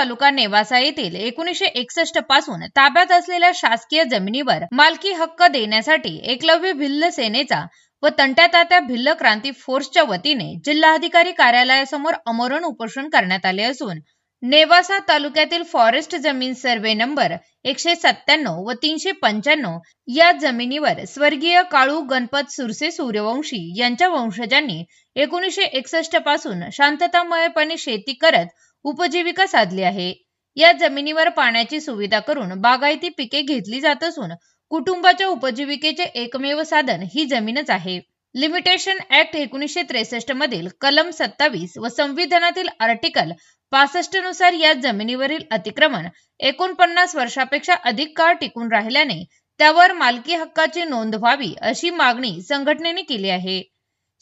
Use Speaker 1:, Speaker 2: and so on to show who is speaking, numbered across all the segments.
Speaker 1: तालुका नेवासा येथील एकोणीसशे एकसष्टपासून ताब्यात असलेल्या शासकीय जमिनीवर मालकी हक्क देण्यासाठी एकलव्य भिल्ल सेनेचा व तंट्यातात्या भिल्ल क्रांती फोर्सच्या वतीने जिल्हाधिकारी कार्यालयासमोर अमरण उपोषण करण्यात आले असून नेवासा तालुक्यातील फॉरेस्ट जमीन सर्वे नंबर एकशे सत्त्याण्णव व तीनशे पंच्याण्णव या जमिनीवर स्वर्गीय काळू गणपत सुरसे सूर्यवंशी यांच्या वंशजांनी एकोणीसशे एकसष्टपासून शांततामयपणे शेती करत उपजीविका साधली आहे. या जमिनीवर पाण्याची सुविधा करून बागायती पिके घेतली जात असून कुटुंबाच्या उपजीविकेचे एकमेव साधन ही जमीनच आहे. लिमिटेशन ऍक्ट एकोणीसशे त्रेसष्ट मधील कलम सत्तावीस व संविधानातील आर्टिकल पासष्टनुसार या जमिनीवरील अतिक्रमण एकोणपन्नास वर्षापेक्षा अधिक काळ टिकून राहिल्याने त्यावर मालकी हक्काची नोंद व्हावी अशी मागणी संघटनेने केली आहे.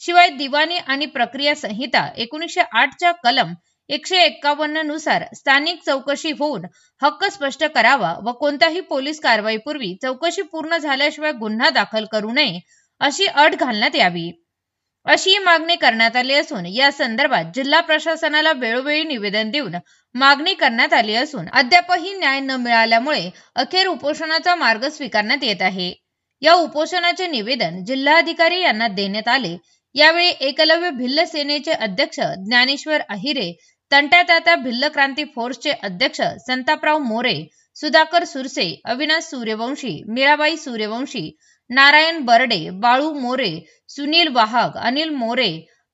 Speaker 1: शिवाय दिवाणी आणि प्रक्रिया संहिता एकोणीसशे आठच्या कलम एकशे एक्कावन्ननुसार स्थानिक चौकशी होऊन हक्क स्पष्ट करावा व कोणत्याही पोलीस कारवाईपूर्वी चौकशी पूर्ण झाल्याशिवाय गुन्हा दाखल करू नये अशी अट घालण्यात यावी. अशी मागणी करण्यात आली असून या संदर्भात जिल्हा प्रशासनाला वेळोवेळी निवेदन देऊन मागणी करण्यात आली असून अद्यापही न्याय न मिळाल्यामुळे अखेर उपोषणाचा मार्ग स्वीकारण्यात येत आहे. या उपोषणाचे निवेदन जिल्हाधिकारी यांना देण्यात आले. यावेळी एकलव्य भिल्ल सेनेचे अध्यक्ष ज्ञानेश्वर अहिरे तंट्यातात्या भिल्ल क्रांती फोर्सचे अध्यक्ष संतापराव मोरे सुधाकर सुरसे अविनाश सूर्यवंशी मीराबाई सूर्यवंशी नारायण बर्डे बाळू मोरे सुनील वाहक अनिल मोरे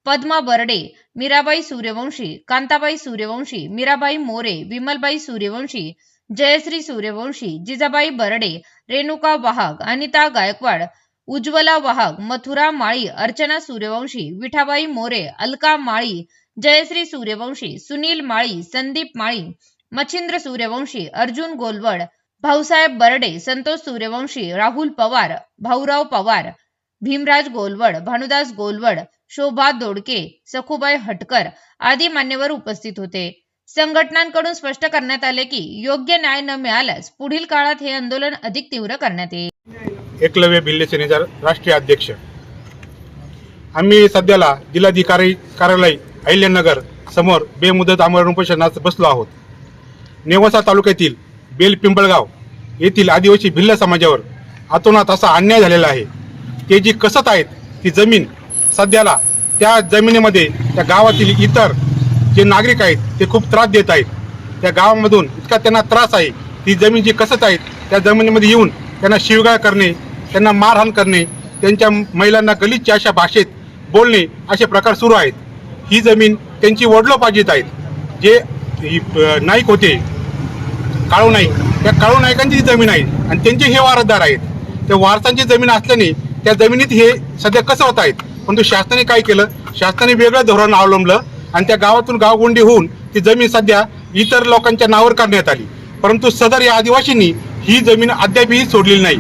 Speaker 1: पद्मा बर्डे मीराबाई सूर्यवंशी कांताबाई सूर्यवंशी मीराबाई मोरे विमलबाई सूर्यवंशी जयश्री सूर्यवंशी जिजाबाई बर्डे रेणुका वाहक अनिता गायकवाड उज्ज्वला वाहक मथुरा माळी अर्चना सूर्यवंशी विठाबाई मोरे अलका माळी जयश्री सूर्यवंशी सुनील माळी संदीप माळी मच्छिंद्र सूर्यवंशी अर्जुन गोलवड भाऊसाहेब बर्डे संतोष सूर्यवंशी राहुल पवार भाऊराव पवार भीमराज गोलवड भानुदास गोलवड शोभा दोडके सखुबाई हटकर आदी मान्यवर उपस्थित होते. संघटनांकडून स्पष्ट करण्यात आले की योग्य न्याय न मिळाल्यास पुढील काळात हे आंदोलन अधिक तीव्र करण्यात येईल.
Speaker 2: एकलव्य भिल्ले सेनेचा राष्ट्रीय अध्यक्ष. आम्ही सध्याला जिल्हाधिकारी कार्यालय अहिल्यानगर समोर बेमुदत आमरण उपोषणात बसलो आहोत. नेवासा तालुक्यातील बेल पिंपळगाव येथील आदिवासी भिल्ल समाजावर अतोनात असा अन्याय झालेला आहे. ते जी कसत आहेत ती जमीन सध्याला त्या जमिनीमध्ये त्या गावातील इतर जे नागरिक आहेत ते खूप त्रास देत आहेत. त्या गावामधून इतका त्यांना त्रास आहे ती जमीन जी कसत आहेत त्या जमिनीमध्ये येऊन त्यांना शिवगाळ करणे त्यांना मारहाण करणे त्यांच्या महिलांना गलिच्छ अशा भाषेत बोलणे असे प्रकार सुरू आहेत. ही जमीन त्यांची वडलोपार्जित आहेत. जे ही, नाईक होते काळू नाईक त्या काळू नाईकांची जमीन आहे आणि त्यांचे हे वारसदार आहेत. त्या वारसांची जमीन असल्याने त्या जमिनीत हे सध्या कसं होत आहेत? परंतु शासनाने काय केलं? शासनाने वेगळं धोरण अवलंबलं आणि त्या गावातून गावगुंडी होऊन ती जमीन सध्या इतर लोकांच्या नावावर करण्यात आली. परंतु सदर या आदिवासींनी ही जमीन अद्यापही सोडलेली नाही.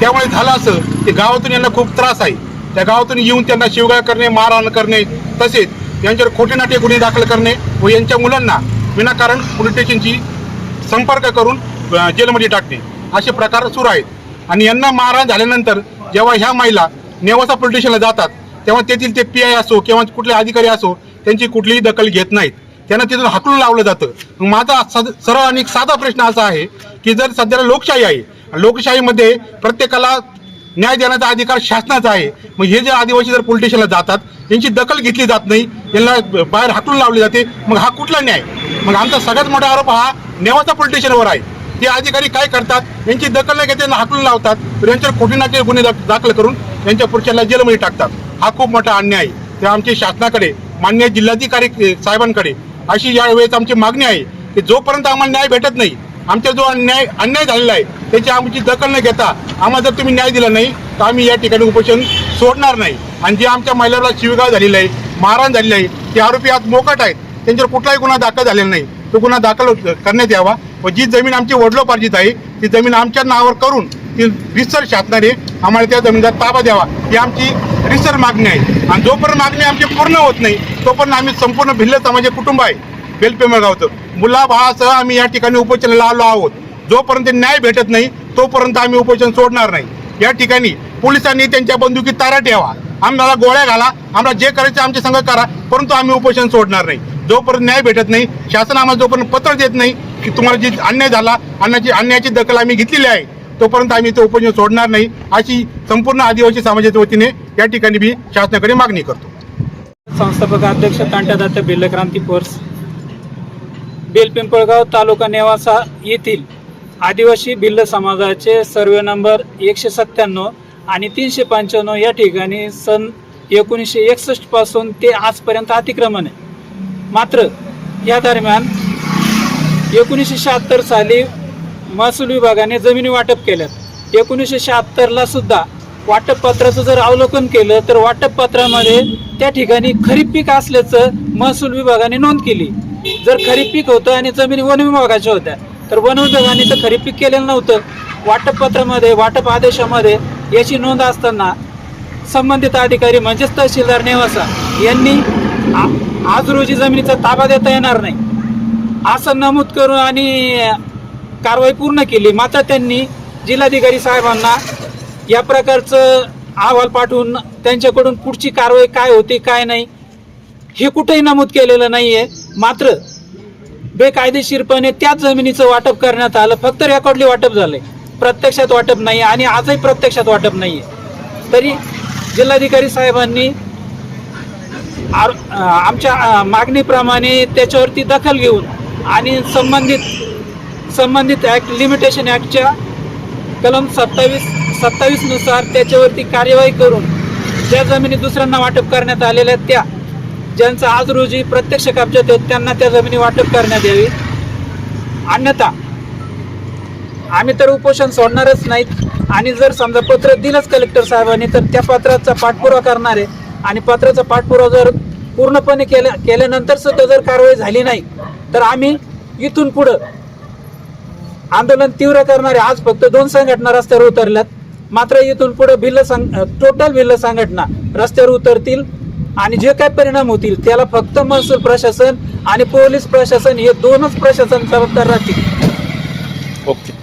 Speaker 2: त्यामुळे झालं असं की गावातून यांना खूप त्रास आहे. त्या गावातून येऊन त्यांना शिवगाळ करणे मारहाण करणे तसेच यांच्यावर खोटे नाटे गुन्हे दाखल करणे व यांच्या मुलांना विनाकारण पोलीस स्टेशनची संपर्क करून जेलमध्ये टाकणे असे प्रकार सुरू आहेत. आणि यांना मारहाण झाल्यानंतर जेव्हा ह्या महिला नेवासा पोलीस स्टेशनला जातात तेव्हा तेथील ते पी आय असो किंवा कुठले अधिकारी असो त्यांची कुठलीही दखल घेत नाहीत. त्यांना तिथून हाकलून लावलं जातं. माझा सद- सरळ आणि साधा प्रश्न असा आहे की जर सध्याला लोकशाही आहे लोकशाहीमध्ये प्रत्येकाला न्याय देण्याचा अधिकार शासनाचा आहे. मग हे जे आदिवासी जर पोलीस स्टेशनला जातात यांची दखल घेतली जात नाही यांना बाहेर हाकलून लावली जाते मग हा कुठला न्याय? मग आमचा सगळ्यात मोठा आरोप हा नेवाचा पोलीस स्टेशनवर आहे. ते अधिकारी काय करतात? यांची दखल नाही घेते यांना हाकलून लावतात. तर यांच्यावर खोटी नाटे गुन्हे दाखल करून यांच्या पुढच्याला जेलमध्ये टाकतात. हा खूप मोठा अन्याय आहे. ते आमच्या शासनाकडे मान्य जिल्हाधिकारी साहेबांकडे अशी यावेळेस आमची मागणी आहे की जोपर्यंत आम्हाला न्याय भेटत नाही आमचा जो अन्याय अन्याय झालेला आहे त्याची आमची दखल न घेता आम्हाला जर तुम्ही न्याय दिला नाही तर आम्ही या ठिकाणी उपोषण सोडणार नाही. आणि जे आमच्या महिलाला शिवगाव झालेलं आहे मारहाण झालेली आहे ते आरोपी आज मोकट आहेत. त्यांच्यावर कुठलाही गुन्हा दाखल झालेला नाही. तो गुन्हा दाखल करण्यात यावा. व जी जमीन आमची वडलोपार्जित आहे ती जमीन आमच्या नावावर करून ती रिसर शासनाने आम्हाला त्या जमिनीचा ताबा द्यावा. ही आमची रिसर मागणी आहे. आणि जोपर्यंत मागणी आमची पूर्ण होत नाही तोपर्यंत आम्ही संपूर्ण भिल्ल समाज कुटुंब आहे. बेलपेमळगावचं. मुलाभावासह आम्ही या ठिकाणी उपोषणाला आलो आहोत. जोपर्यंत न्याय भेटत नाही तोपर्यंत आम्ही उपोषण सोडणार नाही. या ठिकाणी पोलिसांनी त्यांच्या बंदुकीत तारा ठेवा. आम्हाला गोळ्या घाला. आम्हाला जे करायचं आमचे संघ करा. परंतु आम्ही उपोषण सोडणार नाही. जोपर्यंत न्याय भेटत नाही शासन आम्हाला जोपर्यंत पत्र देत नाही की तुम्हाला जी अन्याय झाला अन्याची अन्यायाची दखल आम्ही घेतलेली आहे तोपर्यंत आम्ही ते उपोषण सोडणार नाही. अशी संपूर्ण आदिवासी समाजाच्या वतीने या ठिकाणी मी शासनाकडे मागणी करतो.
Speaker 3: संस्थापक अध्यक्ष तांट्यादात्य भिल्ल क्रांती बेलपिंपळगाव तालुका नेवासा येथील आदिवासी भिल्ल समाजाचे सर्वे नंबर एकशे सत्त्याण्णव आणि तीनशे पंच्याण्णव या ठिकाणी सन एकोणीसशे एकसष्टपासून ते आजपर्यंत अतिक्रमण आहे. मात्र या दरम्यान एकोणीसशे शहात्तर साली महसूल विभागाने जमिनी वाटप केल्यात. एकोणीसशे शहात्तरला सुद्धा वाटप पत्राचं जर अवलोकन केलं तर वाटप पत्रामध्ये त्या ठिकाणी खरीप पीक असल्याचं महसूल विभागाने नोंद केली. जर खरीप पीक होतं आणि जमिनी वन विभागाच्या होत्या तर वन विभागाने तर खरीप पीक केलेलं नव्हतं. वाटपपत्रामध्ये वाटप आदेशामध्ये याची नोंद असताना संबंधित अधिकारी म्हणजेच तहसीलदार नेवासा यांनी आज रोजी जमिनीचा ताबा देता येणार नाही. असं नमूद करून आणि कारवाई पूर्ण केली. मात्र त्यांनी जिल्हाधिकारी साहेबांना या प्रकारचं अहवाल पाठवून त्यांच्याकडून पुढची कारवाई काय होती काय नाही हे कुठेही नमूद केलेलं नाही आहे मात्र बेकायदेशीरपणे त्याच जमिनीचं वाटप करण्यात आलं. फक्त रेकॉर्डली वाटप झालंय. प्रत्यक्षात वाटप नाही आणि आजही प्रत्यक्षात वाटप नाही तरी जिल्हाधिकारी साहेबांनी आर- आमच्या मागणीप्रमाणे त्याच्यावरती दखल घेऊन आणि संबंधित संबंधित ॲक्ट लिमिटेशन ॲक्टच्या कलम सत्तावीस सत्तावीसनुसार त्याच्यावरती कार्यवाही करून ज्या जमिनी दुसऱ्यांना वाटप करण्यात आलेल्या आहेत त्या ज्यांचं आज रोजी प्रत्यक्ष कब्जात आहेत त्यांना त्या जमिनी वाटप करण्यात यावी. अन्यथा आम्ही तर उपोषण सोडणारच नाहीत. आणि जर समजा पत्र दिलंच कलेक्टर साहेबांनी तर त्या पत्राचा पाठपुरावा करणार आहे आणि पत्राचा पाठपुरावा जर पूर्णपणे केल्या केल्यानंतर सुद्धा जर कारवाई झाली नाही तर आम्ही इथून पुढं आंदोलन तीव्र करणारे आज फक्त दोन संघटना रस्त्यावर उतरल्यात. मात्र इथून पुढे भिल्ल संघ टोटल भिल्ल संघटना रस्त्यावर उतरतील. आणि जे काय परिणाम होतील त्याला फक्त महसूल प्रशासन आणि पोलीस प्रशासन हे दोनच प्रशासन जबाबदार राहतील.
Speaker 2: ओके.